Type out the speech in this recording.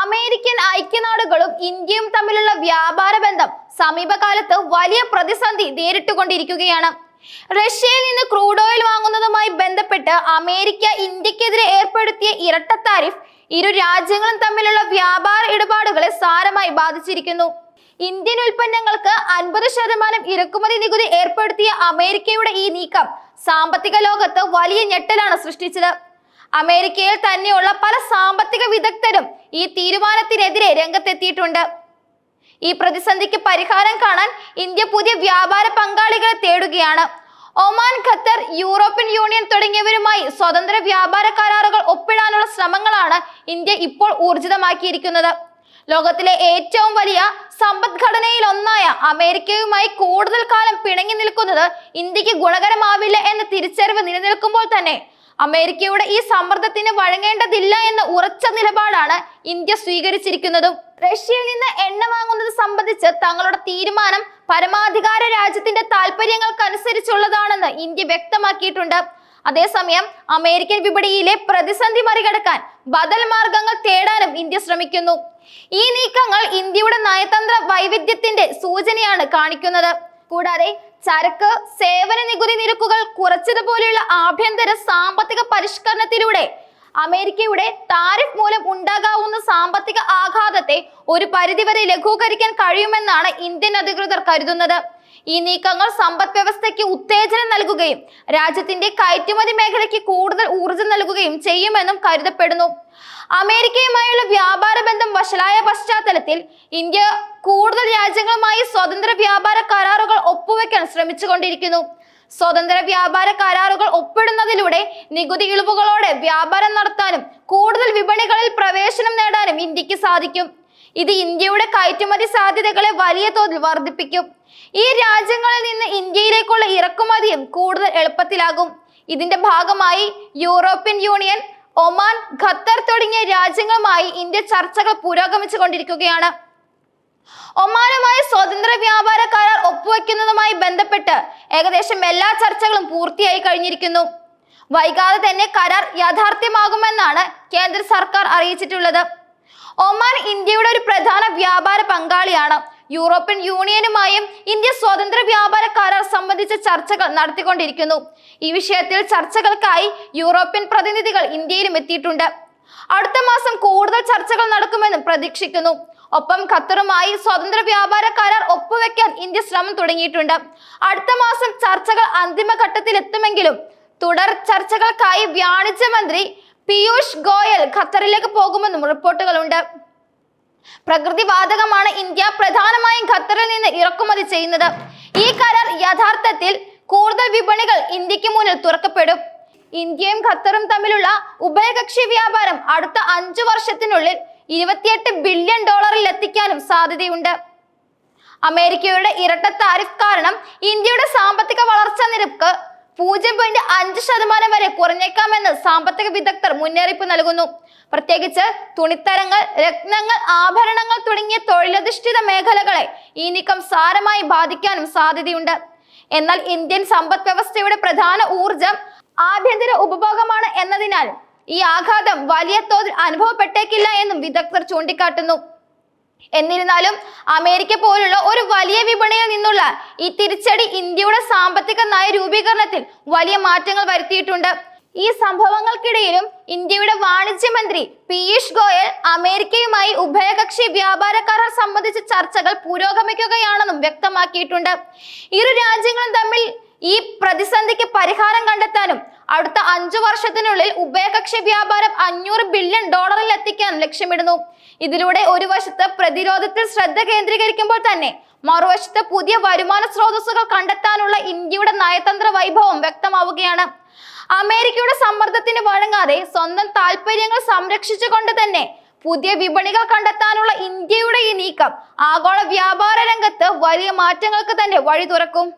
American ഐക്യനാടുകളും ഇന്ത്യയും തമ്മിലുള്ള വ്യാപാര ബന്ധം സമീപകാലത്ത് വലിയ പ്രതിസന്ധി നേരിട്ടുകൊണ്ടിരിക്കുകയാണ്. റഷ്യയിൽ നിന്ന് ക്രൂഡ് ഓയിൽ വാങ്ങുന്നതുമായി ബന്ധപ്പെട്ട് അമേരിക്ക ഇന്ത്യക്കെതിരെ ഏർപ്പെടുത്തിയ ഇരട്ട താരിഫ് ഇരു രാജ്യങ്ങളും തമ്മിലുള്ള വ്യാപാര ഇടപാടുകളെ സാരമായി ബാധിച്ചിരിക്കുന്നു. ഇന്ത്യൻ ഉൽപ്പന്നങ്ങൾക്ക് അൻപത് ശതമാനം ഇറക്കുമതി നികുതി ഏർപ്പെടുത്തിയ അമേരിക്കയുടെ ഈ നീക്കം സാമ്പത്തിക ലോകത്ത് വലിയ ഞെട്ടലാണ് സൃഷ്ടിച്ചത്. അമേരിക്കയിൽ തന്നെയുള്ള പല സാമ്പത്തിക വിദഗ്ധരും ഈ തീരുമാനത്തിനെതിരെ രംഗത്തെത്തിയിട്ടുണ്ട്. ഈ പ്രതിസന്ധിക്ക് പരിഹാരം കാണാൻ ഇന്ത്യ പുതിയ വ്യാപാര പങ്കാളികളെ തേടുകയാണ്. ഒമാൻ ഖത്തർ യൂറോപ്യൻ യൂണിയൻ തുടങ്ങിയവരുമായി സ്വതന്ത്ര വ്യാപാര കരാറുകൾ ഒപ്പിടാനുള്ള ശ്രമങ്ങളാണ് ഇന്ത്യ ഇപ്പോൾ ഊർജിതമാക്കിയിരിക്കുന്നത്. ലോകത്തിലെ ഏറ്റവും വലിയ സമ്പദ്ഘടനയിൽ ഒന്നായ അമേരിക്കയുമായി കൂടുതൽ കാലം പിണങ്ങി നിൽക്കുന്നത് ഇന്ത്യയ്ക്ക് ഗുണകരമാവില്ല എന്ന തിരിച്ചറിവ് നിലനിൽക്കുമ്പോൾ തന്നെ അമേരിക്കയുടെ ഈ സമ്മർദ്ദത്തിന് വഴങ്ങേണ്ടതില്ല എന്ന ഉറച്ച നിലപാടാണ് ഇന്ത്യ സ്വീകരിച്ചിരിക്കുന്നതും. റഷ്യയിൽ നിന്ന് എണ്ണ വാങ്ങുന്നത് സംബന്ധിച്ച് തങ്ങളുടെ തീരുമാനം പരമാധികാര രാജ്യത്തിന്റെ താല്പര്യങ്ങൾക്കനുസരിച്ചുള്ളതാണെന്ന് ഇന്ത്യ വ്യക്തമാക്കിയിട്ടുണ്ട്. അതേസമയം അമേരിക്കൻ വിപണിയിലെ പ്രതിസന്ധി മറികടക്കാൻ ബദൽ മാർഗങ്ങൾ തേടാനും ഇന്ത്യ ശ്രമിക്കുന്നു. ഈ നീക്കങ്ങൾ ഇന്ത്യയുടെ നയതന്ത്ര വൈവിധ്യത്തിന്റെ സൂചനയാണ് കാണിക്കുന്നത്. കൂടാതെ ചരക്ക് സേവന നികുതി നിരക്കുകൾ കുറച്ചതുപോലെയുള്ള ആഭ്യന്തര സാമ്പത്തിക പരിഷ്കരണത്തിലൂടെ അമേരിക്കയുടെ താരിഫ് മൂലം ഉണ്ടാകാവുന്ന സാമ്പത്തിക ആഘാതത്തെ ഒരു പരിധിവരെ ലഘൂകരിക്കാൻ കഴിയുമെന്നാണ് ഇന്ത്യൻ അധികൃതർ കരുതുന്നത്. ഈ നീക്കങ്ങൾ സമ്പദ് വ്യവസ്ഥയ്ക്ക് ഉത്തേജനം നൽകുകയും രാജ്യത്തിന്റെ കയറ്റുമതി മേഖലയ്ക്ക് കൂടുതൽ ഊർജം നൽകുകയും ചെയ്യുമെന്നും കരുതപ്പെടുന്നു. അമേരിക്കയുമായുള്ള വ്യാപാര വഷളായ പശ്ചാത്തലത്തിൽ ഇന്ത്യ കൂടുതൽ രാജ്യങ്ങളുമായി സ്വതന്ത്ര വ്യാപാര കരാറുകൾ ഒപ്പുവെക്കാൻ ശ്രമിച്ചുകൊണ്ടിരിക്കുന്നു. സ്വതന്ത്ര വ്യാപാര കരാറുകൾ ഒപ്പിടുന്നതിലൂടെ നികുതി ഇളവുകളോടെ വ്യാപാരം നടത്താനും കൂടുതൽ വിപണികളിൽ പ്രവേശനം നേടാനും ഇന്ത്യയ്ക്ക് സാധിക്കും. ഇത് ഇന്ത്യയുടെ കയറ്റുമതി സാധ്യതകളെ വലിയ തോതിൽ വർദ്ധിപ്പിക്കും. ഈ രാജ്യങ്ങളിൽ നിന്ന് ഇന്ത്യയിലേക്കുള്ള ഇറക്കുമതിയും കൂടുതൽ എളുപ്പത്തിലാകും. ഇതിന്റെ ഭാഗമായി യൂറോപ്യൻ യൂണിയൻ ഒമാൻ ഖത്തർ തുടങ്ങിയ രാജ്യങ്ങളുമായി ഇന്ത്യ ചർച്ചകൾ പുരോഗമിച്ചു കൊണ്ടിരിക്കുകയാണ് ഒമാനുമായി സ്വതന്ത്ര വ്യാപാര കരാർ ഒപ്പുവെക്കുന്നതുമായി ബന്ധപ്പെട്ട് ഏകദേശം എല്ലാ ചർച്ചകളും പൂർത്തിയായി കഴിഞ്ഞിരിക്കുന്നു. വൈകാതെ തന്നെ കരാർ യാഥാർത്ഥ്യമാകുമെന്നാണ് കേന്ദ്ര സർക്കാർ അറിയിച്ചിട്ടുള്ളത്. ഒമാൻ ഇന്ത്യയുടെ ഒരു പ്രധാന വ്യാപാര പങ്കാളിയാണ്. യൂറോപ്യൻ യൂണിയനുമായും ഇന്ത്യ സ്വതന്ത്ര വ്യാപാര കരാർ സംബന്ധിച്ച ചർച്ചകൾ നടത്തിക്കൊണ്ടിരിക്കുന്നു. ഈ വിഷയത്തിൽ ചർച്ചകൾക്കായി യൂറോപ്യൻ പ്രതിനിധികൾ ഇന്ത്യയിലും എത്തിയിട്ടുണ്ട്. അടുത്ത മാസം കൂടുതൽ ചർച്ചകൾ നടക്കുമെന്നും പ്രതീക്ഷിക്കുന്നു. ഒപ്പം ഖത്തറുമായി സ്വതന്ത്ര വ്യാപാര കരാർ ഒപ്പുവെക്കാൻ ഇന്ത്യ ശ്രമം തുടങ്ങിയിട്ടുണ്ട്. അടുത്ത മാസം ചർച്ചകൾ അന്തിമഘട്ടത്തിലെത്തുമെങ്കിലും തുടർ ചർച്ചകൾക്കായി വാണിജ്യ മന്ത്രി പീയൂഷ് ഗോയൽ ഖത്തറിലേക്ക് പോകുമെന്നും റിപ്പോർട്ടുകളുണ്ട്. പ്രകൃതിവാതകമാണ് ഇന്ത്യ പ്രധാനമായും ഖത്തറിൽ നിന്ന് ഇറക്കുമതി ചെയ്യുന്നത്. ഈ കരാർ യഥാർത്ഥത്തിൽ കൂടുതൽ വിപണികൾ ഇന്ത്യയ്ക്ക് മുന്നിൽ തുറക്കപ്പെടും. ഇന്ത്യയും ഖത്തറും തമ്മിലുള്ള ഉഭയകക്ഷി വ്യാപാരം അടുത്ത അഞ്ചു വർഷത്തിനുള്ളിൽ ഇരുപത്തിയെട്ട് ബില്യൺ ഡോളറിൽ എത്തിക്കാനും സാധ്യതയുണ്ട്. അമേരിക്കയുടെ ഇരട്ട താരിഫ് കാരണം ഇന്ത്യയുടെ സാമ്പത്തിക വളർച്ചാ നിരക്ക് പൂജ്യം പോയിന്റ് അഞ്ച് ശതമാനം വരെ കുറഞ്ഞേക്കാമെന്ന് സാമ്പത്തിക വിദഗ്ധർ മുന്നറിയിപ്പ് നൽകുന്നു. പ്രത്യേകിച്ച് തുണിത്തരങ്ങൾ രത്നങ്ങൾ ആഭരണങ്ങൾ തുടങ്ങിയ തൊഴിലധിഷ്ഠിത മേഖലകളെ ഈ നീക്കം സാരമായി ബാധിക്കാനും സാധ്യതയുണ്ട്. എന്നാൽ ഇന്ത്യൻ സമ്പദ് വ്യവസ്ഥയുടെ പ്രധാന ഊർജം ആഭ്യന്തര ഉപഭോഗമാണ് എന്നതിനാൽ ഈ ആഘാതം വലിയ തോതിൽ അനുഭവപ്പെട്ടേക്കില്ല എന്നും വിദഗ്ധർ ചൂണ്ടിക്കാട്ടുന്നു. എന്നിരുന്നാലും അമേരിക്ക പോലുള്ള ഒരു വലിയ വിപണിയിൽ നിന്നുള്ള ഈ തിരിച്ചടി ഇന്ത്യയുടെ സാമ്പത്തിക നയ രൂപീകരണത്തിൽ വലിയ മാറ്റങ്ങൾ വരുത്തിയിട്ടുണ്ട്. ഈ സംഭവങ്ങൾക്കിടയിലും ഇന്ത്യയുടെ വാണിജ്യ മന്ത്രി പീയൂഷ് ഗോയൽ അമേരിക്കയുമായി ഉഭയകക്ഷി വ്യാപാര കരാർ സംബന്ധിച്ച ചർച്ചകൾ പുരോഗമിക്കുകയാണെന്നും വ്യക്തമാക്കിയിട്ടുണ്ട്. ഇരു രാജ്യങ്ങളും തമ്മിൽ ഈ പ്രതിസന്ധിക്ക് പരിഹാരം കണ്ടെത്താനും അടുത്ത അഞ്ചു വർഷത്തിനുള്ളിൽ ഉഭയകക്ഷി വ്യാപാരം അഞ്ഞൂറ് ബില്യൺ ഡോളറിൽ എത്തിക്കാൻ ലക്ഷ്യമിടുന്നു. ഇതിലൂടെ ഒരു വശത്ത് പ്രതിരോധത്തിൽ ശ്രദ്ധ കേന്ദ്രീകരിക്കുമ്പോൾ തന്നെ മറുവശത്ത് പുതിയ വരുമാന സ്രോതസ്സുകൾ കണ്ടെത്താനുള്ള ഇന്ത്യയുടെ നയതന്ത്ര വൈഭവം വ്യക്തമാവുകയാണ്. അമേരിക്കയുടെ സമ്മർദ്ദത്തിന് വഴങ്ങാതെ സ്വന്തം താല്പര്യങ്ങൾ സംരക്ഷിച്ചുകൊണ്ട് തന്നെ പുതിയ വിപണികൾ കണ്ടെത്താനുള്ള ഇന്ത്യയുടെ ഈ നീക്കം ആഗോള വ്യാപാര രംഗത്ത് വലിയ മാറ്റങ്ങൾക്ക് തന്നെ വഴി തുറക്കും